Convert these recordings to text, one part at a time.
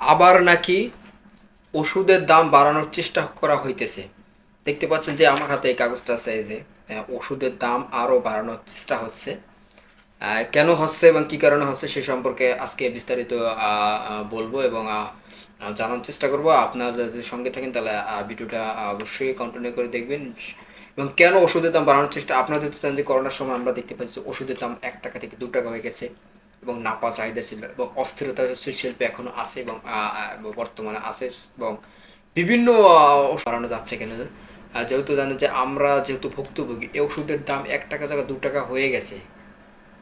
আবার নাকি ওষুধের দাম বাড়ানোর চেষ্টা করা হইতেছে। দেখতে পাচ্ছেন যে আমার হাতে এই কাগজটা আছে যে ওষুধের দাম আরও বাড়ানোর চেষ্টা হচ্ছে। কেন হচ্ছে এবং কি কারণে হচ্ছে সে সম্পর্কে আজকে বিস্তারিত বলব এবং জানার চেষ্টা করব। আপনারা যদি সঙ্গে থাকেন তাহলে ভিডিওটা অবশ্যই কন্টিনিউ করে দেখবেন। এবং কেন ওষুধের দাম বাড়ানোর চেষ্টা আপনারা যদি চান যে করোনার সময় আমরা দেখতে পাচ্ছি ওষুধের দাম এক টাকা থেকে দু টাকা হয়ে গেছে। এবং নাপা চাহিদা ছিল এবং অস্থিরতা শিল্পে এখনও আছে এবং বর্তমানে আছে এবং বিভিন্ন বাড়ানো যাচ্ছে কেন? যেহেতু জানেন যে আমরা যেহেতু ভুক্তভোগী, এই ওষুধের দাম এক টাকা জায়গা দু টাকা হয়ে গেছে।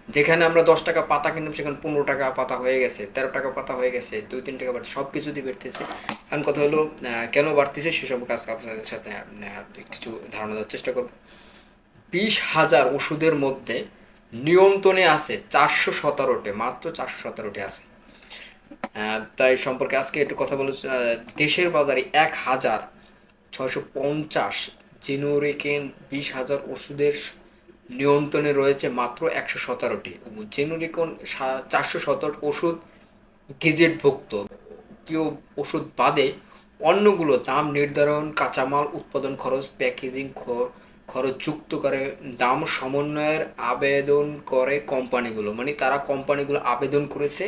যেখানে আমরা দশ টাকা পাতা কিনতাম সেখানে পনেরো টাকা পাতা হয়ে গেছে, তেরো টাকা পাতা হয়ে গেছে, দুই, তিন টাকা বাড়ছে সব কিছু দিয়ে বাড়তেছে। এখন কথা হলো কেন বাড়তেছে সেসব কাজ আপনাদের সাথে কিছু ধারণা দেওয়ার চেষ্টা করব। বিশ হাজার ওষুধের মধ্যে নিয়ন্ত্রণে আছে চারশো সতেরোটে, মাত্র চারশো সতেরোটি আছে। তাই সম্পর্কে আজকে একটু কথা বলে দেশের বাজারে এক হাজার ছয়শো পঞ্চাশ জেনুরিকেন বিশ হাজার ওষুধের নিয়ন্ত্রণে রয়েছে মাত্র একশো সতেরোটি। জেনুরিকন চারশো সতেরো ওষুধ গেজেটভুক্ত। কেউ ওষুধ বাদে অন্যগুলো দাম নির্ধারণ, কাঁচামাল উৎপাদন খরচ, প্যাকেজিং খরচ যুক্ত করে, দাম সমন্বয়ের আবেদন করে কোম্পানিগুলো। মানে তারা কোম্পানিগুলো আবেদন করেছে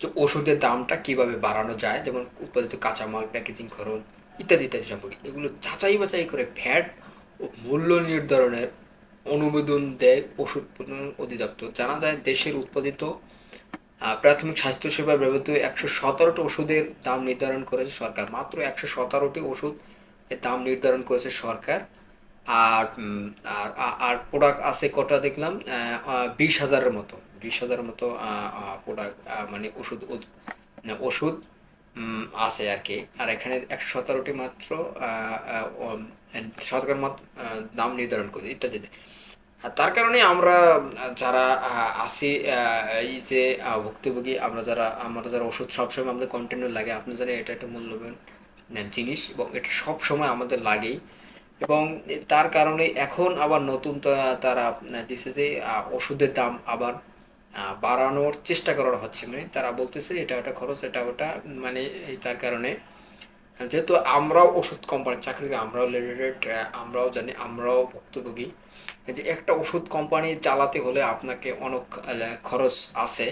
যে ওষুধের দামটা কীভাবে বাড়ানো যায়, যেমন উৎপাদিত কাঁচামাল প্যাকেজিং খরচ ইত্যাদি ইত্যাদি সম্পর্কে। এগুলো যাচাই বাছাই করে ভ্যাট ও মূল্য নির্ধারণের অনুমোদন দেয় ওষুধ প্রণয়ন অধিদপ্তর। জানা যায় দেশের উৎপাদিত প্রাথমিক স্বাস্থ্যসেবা ব্যবহৃত একশো সতেরোটি ওষুধের দাম নির্ধারণ করেছে সরকার। মাত্র একশো সতেরোটি ওষুধ এর দাম নির্ধারণ করেছে সরকার। আর আর আর- প্রোডাক্ট আছে কটা দেখলাম? বিশ হাজারের মতো। বিশ হাজারের মতো প্রোডাক্ট মানে ওষুধ ওষুধ আছে আর কি। আর এখানে একশো সতেরোটি মাত্র সরকার মাত্র দাম নির্ধারণ করে, ইত্যাদি। আর তার কারণে আমরা, যারা আছি এই যে ভুক্তভোগী, আমরা যারা আমরা যারা ওষুধ সবসময় আমাদের কন্টিনিউ লাগে, আপনি জানেন এটা একটা মূল্যবান জিনিস এবং এটা সবসময় আমাদের লাগেই। এবং তার কারণে এখন আবার নতুন তারা দিছে যে ওষুধের দাম আবার বাড়ানোর চেষ্টা করা হচ্ছে। মানে তারা বলতেছে এটা ওটা খরচ, এটা ওটা মানে তার কারণে, যেহেতু আমরাও ওষুধ কোম্পানি চাকরি আমরাও রিলেটেড আমরাও জানি, আমরাও ভুক্তভোগী। যে একটা ওষুধ কোম্পানি চালাতে হলে আপনাকে অনেক খরচ আছে।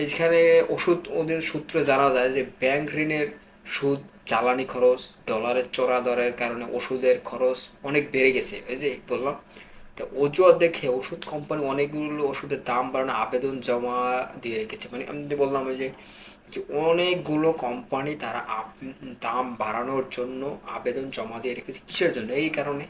এইখানে ওষুধ ওদের সূত্রে জানা যায় যে ব্যাংক ঋণের সুদ জ্বালানি খরচ ডলারের চড়া দরের কারণে ওষুধের খরচ অনেক বেড়ে গেছে, এই যে বললাম। তো অজুহাত দেখে ওষুধ কোম্পানি অনেকগুলো ওষুধের দাম বাড়ানো আবেদন জমা দিয়ে রেখেছে। মানে আমি যে বললাম, ওই যে অনেকগুলো কোম্পানি তারা দাম বাড়ানোর জন্য আবেদন জমা দিয়ে রেখেছে। কিসের জন্য? এই কারণে।